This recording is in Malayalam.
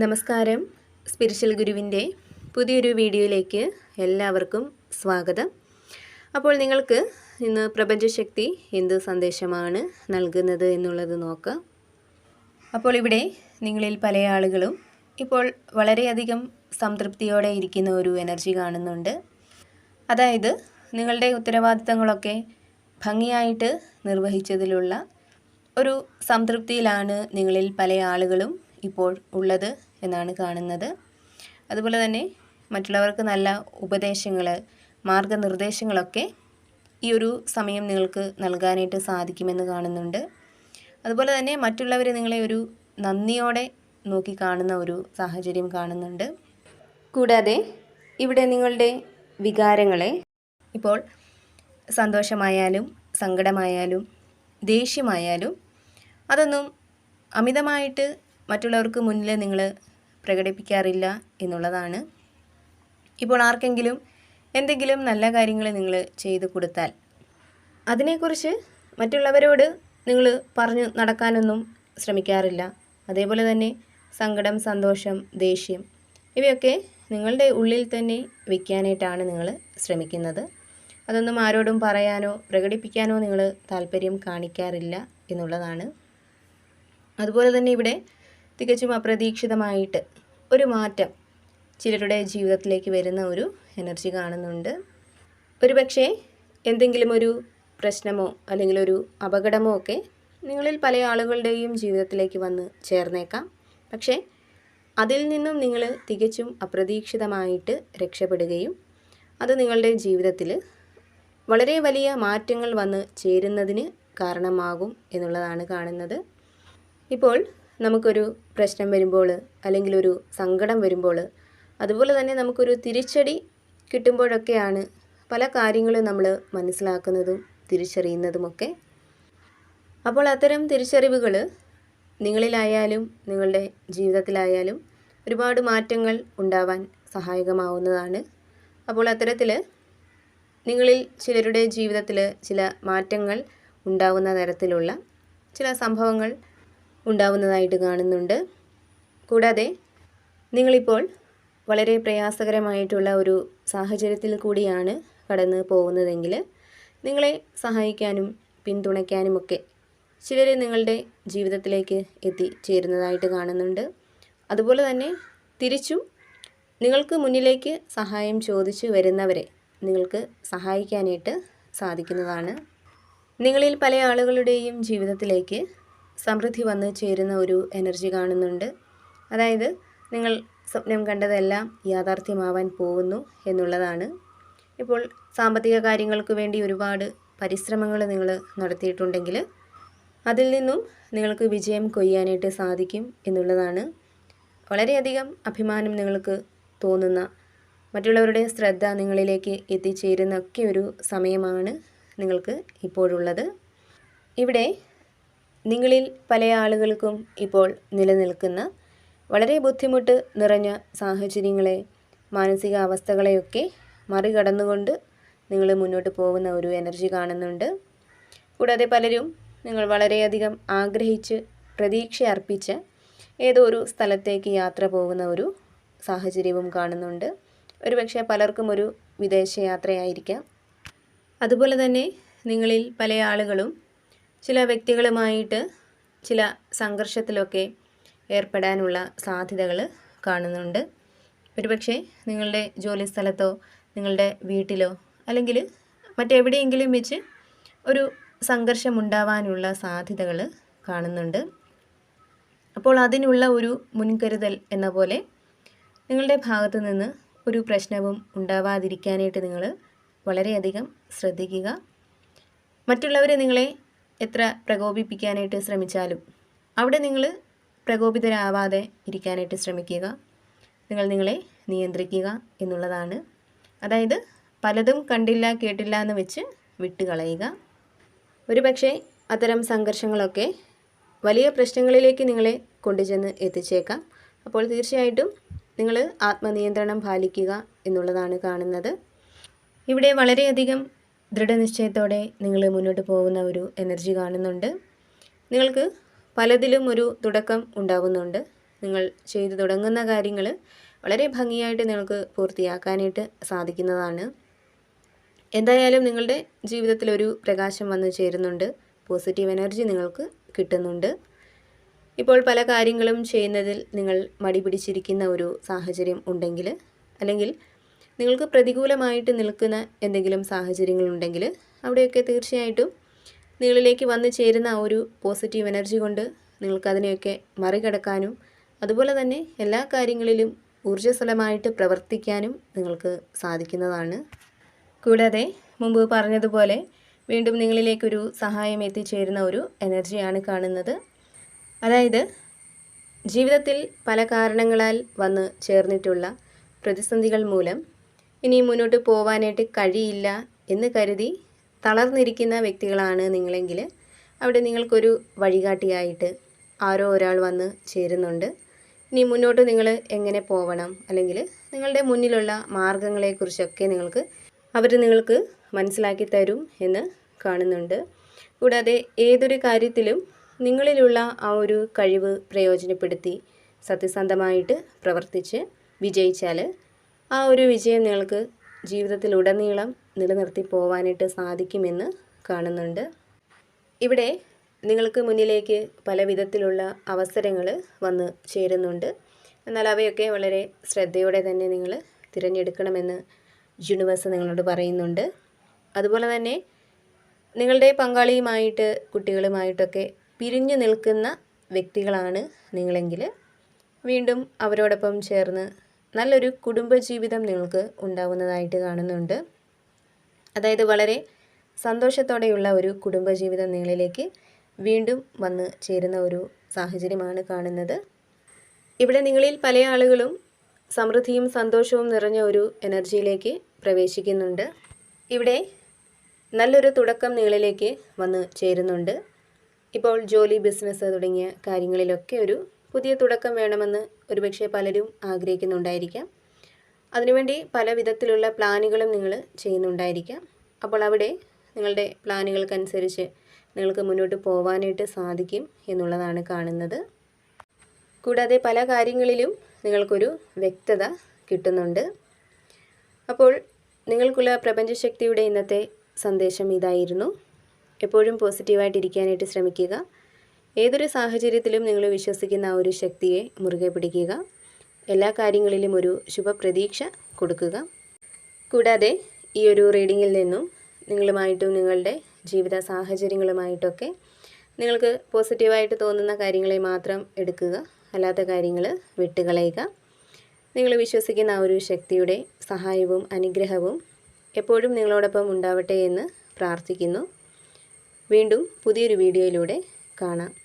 നമസ്കാരം. സ്പിരിച്വൽ ഗുരുവിന്റെ പുതിയൊരു വീഡിയോയിലേക്ക് എല്ലാവർക്കും സ്വാഗതം. അപ്പോൾ നിങ്ങൾക്ക് ഇന്ന് പ്രപഞ്ചശക്തി എന്ത് സന്ദേശമാണ് നൽകുന്നത് എന്നുള്ളത് നോക്കാം. അപ്പോൾ ഇവിടെ നിങ്ങളിൽ പല ആളുകളും ഇപ്പോൾ വളരെയധികം സംതൃപ്തിയോടെ ഇരിക്കുന്ന ഒരു എനർജി കാണുന്നുണ്ട്. അതായത് നിങ്ങളുടെ ഉത്തരവാദിത്തങ്ങളൊക്കെ ഭംഗിയായിട്ട് നിർവഹിച്ചതിലുള്ള ഒരു സംതൃപ്തിയിലാണ് നിങ്ങളിൽ പല ആളുകളും ഇപ്പോൾ ഉള്ളത് എന്നാണ് കാണുന്നത്. അതുപോലെ തന്നെ മറ്റുള്ളവർക്ക് നല്ല ഉപദേശങ്ങൾ മാർഗനിർദ്ദേശങ്ങളൊക്കെ ഈ ഒരു സമയം നിങ്ങൾക്ക് നൽകാനായിട്ട് സാധിക്കുമെന്ന് കാണുന്നുണ്ട്. അതുപോലെ തന്നെ മറ്റുള്ളവർ നിങ്ങളെ ഒരു നന്ദിയോടെ നോക്കി കാണുന്ന ഒരു സാഹചര്യം കാണുന്നുണ്ട്. കൂടാതെ ഇവിടെ നിങ്ങളുടെ വികാരങ്ങളെ ഇപ്പോൾ സന്തോഷമായാലും സങ്കടമായാലും ദേഷ്യമായാലും അതൊന്നും അമിതമായിട്ട് മറ്റുള്ളവർക്ക് മുന്നിൽ നിങ്ങൾ പ്രകടിപ്പിക്കാറില്ല എന്നുള്ളതാണ്. ഇപ്പോൾ ആർക്കെങ്കിലും എന്തെങ്കിലും നല്ല കാര്യങ്ങൾ നിങ്ങൾ ചെയ്തു കൊടുത്താൽ അതിനെക്കുറിച്ച് മറ്റുള്ളവരോട് നിങ്ങൾ പറഞ്ഞു നടക്കാനൊന്നും ശ്രമിക്കാറില്ല. അതേപോലെ തന്നെ സങ്കടം സന്തോഷം ദേഷ്യം ഇവയൊക്കെ നിങ്ങളുടെ ഉള്ളിൽ തന്നെ വയ്ക്കാനായിട്ടാണ് നിങ്ങൾ ശ്രമിക്കുന്നത്. അതൊന്നും ആരോടും പറയാനോ പ്രകടിപ്പിക്കാനോ നിങ്ങൾ താല്പര്യം കാണിക്കാറില്ല എന്നുള്ളതാണ്. അതുപോലെ തന്നെ ഇവിടെ തികച്ചും അപ്രതീക്ഷിതമായിട്ട് ഒരു മാറ്റം ചിലരുടെ ജീവിതത്തിലേക്ക് വരുന്ന ഒരു എനർജി കാണുന്നുണ്ട്. ഒരു പക്ഷേ എന്തെങ്കിലും ഒരു പ്രശ്നമോ അല്ലെങ്കിൽ ഒരു അപകടമോ ഒക്കെ നിങ്ങളിൽ പല ആളുകളുടെയും ജീവിതത്തിലേക്ക് വന്ന് ചേർന്നേക്കാം. പക്ഷേ അതിൽ നിന്നും നിങ്ങൾ തികച്ചും അപ്രതീക്ഷിതമായിട്ട് രക്ഷപ്പെടുകയും അത് നിങ്ങളുടെ ജീവിതത്തിൽ വളരെ വലിയ മാറ്റങ്ങൾ വന്ന് ചേരുന്നതിന് കാരണമാകും എന്നുള്ളതാണ് കാണുന്നത്. ഇപ്പോൾ നമുക്കൊരു പ്രശ്നം വരുമ്പോൾ അല്ലെങ്കിൽ ഒരു സങ്കടം വരുമ്പോൾ അതുപോലെ തന്നെ നമുക്കൊരു തിരിച്ചടി കിട്ടുമ്പോഴൊക്കെയാണ് പല കാര്യങ്ങളും നമ്മൾ മനസ്സിലാക്കുന്നതും തിരിച്ചറിയുന്നതുമൊക്കെ. അപ്പോൾ അത്തരം തിരിച്ചറിവുകൾ നിങ്ങളിലായാലും നിങ്ങളുടെ ജീവിതത്തിലായാലും ഒരുപാട് മാറ്റങ്ങൾ ഉണ്ടാവാൻ സഹായകമാവുന്നതാണ്. അപ്പോൾ അത്തരത്തിൽ നിങ്ങളിൽ ചിലരുടെ ജീവിതത്തിൽ ചില മാറ്റങ്ങൾ ഉണ്ടാവുന്ന തരത്തിലുള്ള ചില സംഭവങ്ങൾ ഉണ്ടാവുന്നതായിട്ട് കാണുന്നുണ്ട്. കൂടാതെ നിങ്ങളിപ്പോൾ വളരെ പ്രയാസകരമായിട്ടുള്ള ഒരു സാഹചര്യത്തിൽ കൂടിയാണ് കടന്നു പോകുന്നതെങ്കിൽ നിങ്ങളെ സഹായിക്കാനും പിന്തുണയ്ക്കാനുമൊക്കെ ചിലർ നിങ്ങളുടെ ജീവിതത്തിലേക്ക് എത്തിച്ചേരുന്നതായിട്ട് കാണുന്നുണ്ട്. അതുപോലെ തന്നെ തിരിച്ചും നിങ്ങൾക്ക് മുന്നിലേക്ക് സഹായം ചോദിച്ചു വരുന്നവരെ നിങ്ങൾക്ക് സഹായിക്കാനായിട്ട് സാധിക്കുന്നതാണ്. നിങ്ങളിൽ പല ആളുകളുടെയും ജീവിതത്തിലേക്ക് സമൃദ്ധി വന്ന് ചേരുന്ന ഒരു എനർജി കാണുന്നുണ്ട്. അതായത് നിങ്ങൾ സ്വപ്നം കണ്ടതെല്ലാം യാഥാർത്ഥ്യമാവാൻ പോകുന്നു എന്നുള്ളതാണ്. ഇപ്പോൾ സാമ്പത്തിക കാര്യങ്ങൾക്ക് വേണ്ടി ഒരുപാട് പരിശ്രമങ്ങൾ നിങ്ങൾ നടത്തിയിട്ടുണ്ടെങ്കിൽ അതിൽ നിന്നും നിങ്ങൾക്ക് വിജയം കൊയ്യാനായിട്ട് സാധിക്കും എന്നുള്ളതാണ്. വളരെയധികം അഭിമാനം നിങ്ങൾക്ക് തോന്നുന്ന മറ്റുള്ളവരുടെ ശ്രദ്ധ നിങ്ങളിലേക്ക് എത്തിച്ചേരുന്ന ഒക്കെ ഒരു സമയമാണ് നിങ്ങൾക്ക് ഇപ്പോഴുള്ളത്. ഇവിടെ നിങ്ങളിൽ പല ആളുകൾക്കും ഇപ്പോൾ നിലനിൽക്കുന്ന വളരെ ബുദ്ധിമുട്ട് നിറഞ്ഞ സാഹചര്യങ്ങളെ മാനസികാവസ്ഥകളെയൊക്കെ മറികടന്നുകൊണ്ട് നിങ്ങൾ മുന്നോട്ട് പോകുന്ന ഒരു എനർജി കാണുന്നുണ്ട്. കൂടാതെ പലരും നിങ്ങൾ വളരെയധികം ആഗ്രഹിച്ച് പ്രതീക്ഷ അർപ്പിച്ച് ഏതോ ഒരു സ്ഥലത്തേക്ക് യാത്ര പോകുന്ന ഒരു സാഹചര്യവും കാണുന്നുണ്ട്. ഒരുപക്ഷെ പലർക്കും ഒരു വിദേശയാത്രയായിരിക്കാം. അതുപോലെ തന്നെ നിങ്ങളിൽ പല ആളുകളും ചില വ്യക്തികളുമായിട്ട് ചില സംഘർഷത്തിലൊക്കെ ഏർപ്പെടാനുള്ള സാധ്യതകൾ കാണുന്നുണ്ട്. ഒരുപക്ഷെ നിങ്ങളുടെ ജോലി സ്ഥലത്തോ നിങ്ങളുടെ വീട്ടിലോ അല്ലെങ്കിൽ മറ്റെവിടെയെങ്കിലും വെച്ച് ഒരു സംഘർഷമുണ്ടാവാനുള്ള സാധ്യതകൾ കാണുന്നുണ്ട്. അപ്പോൾ അതിനുള്ള ഒരു മുൻകരുതൽ എന്ന പോലെ നിങ്ങളുടെ ഭാഗത്തു നിന്ന് ഒരു പ്രശ്നവും ഉണ്ടാവാതിരിക്കാനായിട്ട് നിങ്ങൾ വളരെയധികം ശ്രദ്ധിക്കുക. മറ്റുള്ളവരെ നിങ്ങളെ എത്ര പ്രകോപിപ്പിക്കാനായിട്ട് ശ്രമിച്ചാലും. അവിടെ നിങ്ങൾ പ്രകോപിതരാവാതെ ഇരിക്കാനായിട്ട് ശ്രമിക്കുക. നിങ്ങൾ നിങ്ങളെ നിയന്ത്രിക്കുക എന്നുള്ളതാണ്. അതായത് പലതും കണ്ടില്ല കേട്ടില്ല എന്ന് വെച്ച് വിട്ടുകളയുക. ഒരുപക്ഷെ അത്തരം സംഘർഷങ്ങളൊക്കെ വലിയ പ്രശ്നങ്ങളിലേക്ക് നിങ്ങളെ കൊണ്ടുചെന്ന് എത്തിച്ചേക്കാം. അപ്പോൾ തീർച്ചയായിട്ടും നിങ്ങൾ ആത്മനിയന്ത്രണം പാലിക്കുക എന്നുള്ളതാണ് കാണുന്നത്. ഇവിടെ വളരെയധികം ദൃഢനിശ്ചയത്തോടെ നിങ്ങൾ മുന്നോട്ട് പോകുന്ന ഒരു എനർജി കാണുന്നുണ്ട്. നിങ്ങൾക്ക് പലതിലും ഒരു തുടക്കം ഉണ്ടാകുന്നുണ്ട് നിങ്ങൾ ചെയ്തു തുടങ്ങുന്ന കാര്യങ്ങൾ വളരെ ഭംഗിയായിട്ട് നിങ്ങൾക്ക് പൂർത്തിയാക്കാനായിട്ട് സാധിക്കുന്നതാണ്. എന്തായാലും നിങ്ങളുടെ ജീവിതത്തിൽ ഒരു പ്രകാശം വന്നു ചേരുന്നുണ്ട്. പോസിറ്റീവ് എനർജി നിങ്ങൾക്ക് കിട്ടുന്നുണ്ട്. ഇപ്പോൾ പല കാര്യങ്ങളും ചെയ്യുന്നതിൽ നിങ്ങൾ മടി പിടിച്ചിരിക്കുന്ന ഒരു സാഹചര്യം ഉണ്ടെങ്കിൽ അല്ലെങ്കിൽ നിങ്ങൾക്ക് പ്രതികൂലമായിട്ട് നിൽക്കുന്ന എന്തെങ്കിലും സാഹചര്യങ്ങളുണ്ടെങ്കിൽ അവിടെയൊക്കെ തീർച്ചയായിട്ടും നിങ്ങളിലേക്ക് വന്നു ചേരുന്ന ഒരു പോസിറ്റീവ് എനർജി കൊണ്ട് നിങ്ങൾക്കതിനെയൊക്കെ മറികടക്കാനും അതുപോലെ തന്നെ എല്ലാ കാര്യങ്ങളിലും ഊർജസ്വലമായിട്ട് പ്രവർത്തിക്കാനും നിങ്ങൾക്ക് സാധിക്കുന്നതാണ്. കൂടാതെ മുമ്പ് പറഞ്ഞതുപോലെ വീണ്ടും നിങ്ങളിലേക്കൊരു സഹായം എത്തിച്ചേരുന്ന ഒരു എനർജിയാണ് കാണുന്നത്. അതായത് ജീവിതത്തിൽ പല കാരണങ്ങളാൽ വന്ന് ചേർന്നിട്ടുള്ള പ്രതിസന്ധികൾ മൂലം ഇനി മുന്നോട്ട് പോവാനായിട്ട് കഴിയില്ല എന്ന് കരുതി തളർന്നിരിക്കുന്ന വ്യക്തികളാണ് നിങ്ങളെങ്കിൽ അവിടെ നിങ്ങൾക്കൊരു വഴികാട്ടിയായിട്ട് ആരോ ഒരാൾ വന്ന് ചേരുന്നുണ്ട്. ഇനി മുന്നോട്ട് നിങ്ങൾ എങ്ങനെ പോവണം? അല്ലെങ്കിൽ നിങ്ങളുടെ മുന്നിലുള്ള മാർഗങ്ങളെക്കുറിച്ചൊക്കെ നിങ്ങൾക്ക് അവർ നിങ്ങൾക്ക് മനസ്സിലാക്കി തരും എന്ന് കാണുന്നുണ്ട്. കൂടാതെ ഏതൊരു കാര്യത്തിലും നിങ്ങളിലുള്ള ആ ഒരു കഴിവ് പ്രയോജനപ്പെടുത്തി സത്യസന്ധമായിട്ട് പ്രവർത്തിച്ച് വിജയിച്ചാൽ ആ ഒരു വിജയം നിങ്ങൾക്ക് ജീവിതത്തിലുടനീളം നിലനിർത്തി പോവാനായിട്ട് സാധിക്കുമെന്ന് കാണുന്നുണ്ട്. ഇവിടെ നിങ്ങൾക്ക് മുന്നിലേക്ക് പല വിധത്തിലുള്ള അവസരങ്ങൾ വന്ന് ചേരുന്നുണ്ട്. എന്നാൽ അവയൊക്കെ വളരെ ശ്രദ്ധയോടെ തന്നെ നിങ്ങൾ തിരഞ്ഞെടുക്കണമെന്ന് യൂണിവേഴ്സ് നിങ്ങളോട് പറയുന്നുണ്ട്. അതുപോലെ തന്നെ നിങ്ങളുടെ പങ്കാളിയുമായിട്ട് കുട്ടികളുമായിട്ടൊക്കെ പിരിഞ്ഞു നിൽക്കുന്ന വ്യക്തികളാണ് നിങ്ങളെങ്കിൽ വീണ്ടും അവരോടൊപ്പം ചേർന്ന് നല്ലൊരു കുടുംബജീവിതം നിങ്ങൾക്ക് ഉണ്ടാവുന്നതായിട്ട് കാണുന്നുണ്ട്. അതായത് വളരെ സന്തോഷത്തോടെയുള്ള ഒരു കുടുംബജീവിതം നിങ്ങളിലേക്ക് വീണ്ടും വന്ന് ചേരുന്ന ഒരു സാഹചര്യമാണ് കാണുന്നത്. ഇവിടെ നിങ്ങളിൽ പല ആളുകളും സമൃദ്ധിയും സന്തോഷവും നിറഞ്ഞ ഒരു എനർജിയിലേക്ക് പ്രവേശിക്കുന്നുണ്ട്. ഇവിടെ നല്ലൊരു തുടക്കം നിങ്ങളിലേക്ക് വന്ന് ചേരുന്നുണ്ട്. ഇപ്പോൾ ജോലി ബിസിനസ് തുടങ്ങിയ കാര്യങ്ങളിലൊക്കെ ഒരു പുതിയ തുടക്കം വേണമെന്ന് ഒരുപക്ഷെ പലരും ആഗ്രഹിക്കുന്നുണ്ടായിരിക്കാം. അതിനുവേണ്ടി പല വിധത്തിലുള്ള പ്ലാനുകളും നിങ്ങൾ ചെയ്യുന്നുണ്ടായിരിക്കാം. അപ്പോൾ അവിടെ നിങ്ങളുടെ പ്ലാനുകൾക്കനുസരിച്ച് നിങ്ങൾക്ക് മുന്നോട്ട് പോകാനായിട്ട് സാധിക്കും എന്നുള്ളതാണ് കാണുന്നത്. കൂടാതെ പല കാര്യങ്ങളിലും നിങ്ങൾക്കൊരു വ്യക്തത കിട്ടുന്നുണ്ട്. അപ്പോൾ നിങ്ങൾക്കുള്ള പ്രപഞ്ചശക്തിയുടെ ഇന്നത്തെ സന്ദേശം ഇതായിരുന്നു. എപ്പോഴും പോസിറ്റീവായിട്ടിരിക്കാനായിട്ട് ശ്രമിക്കുക. ഏതൊരു സാഹചര്യത്തിലും നിങ്ങൾ വിശ്വസിക്കുന്ന ആ ഒരു ശക്തിയെ മുറുകെ പിടിക്കുക. എല്ലാ കാര്യങ്ങളിലും ഒരു ശുഭപ്രതീക്ഷ കൊടുക്കുക. കൂടാതെ ഈ ഒരു റീഡിങ്ങിൽ നിന്നും നിങ്ങളുമായിട്ടും നിങ്ങളുടെ ജീവിത സാഹചര്യങ്ങളുമായിട്ടൊക്കെ നിങ്ങൾക്ക് പോസിറ്റീവായിട്ട് തോന്നുന്ന കാര്യങ്ങളെ മാത്രം എടുക്കുക. അല്ലാത്ത കാര്യങ്ങൾ വിട്ടുകളയുക. നിങ്ങൾ വിശ്വസിക്കുന്ന ആ ഒരു ശക്തിയുടെ സഹായവും അനുഗ്രഹവും എപ്പോഴും നിങ്ങളോടൊപ്പം ഉണ്ടാവട്ടെ എന്ന് പ്രാർത്ഥിക്കുന്നു. വീണ്ടും പുതിയൊരു വീഡിയോയിലൂടെ കാണാം.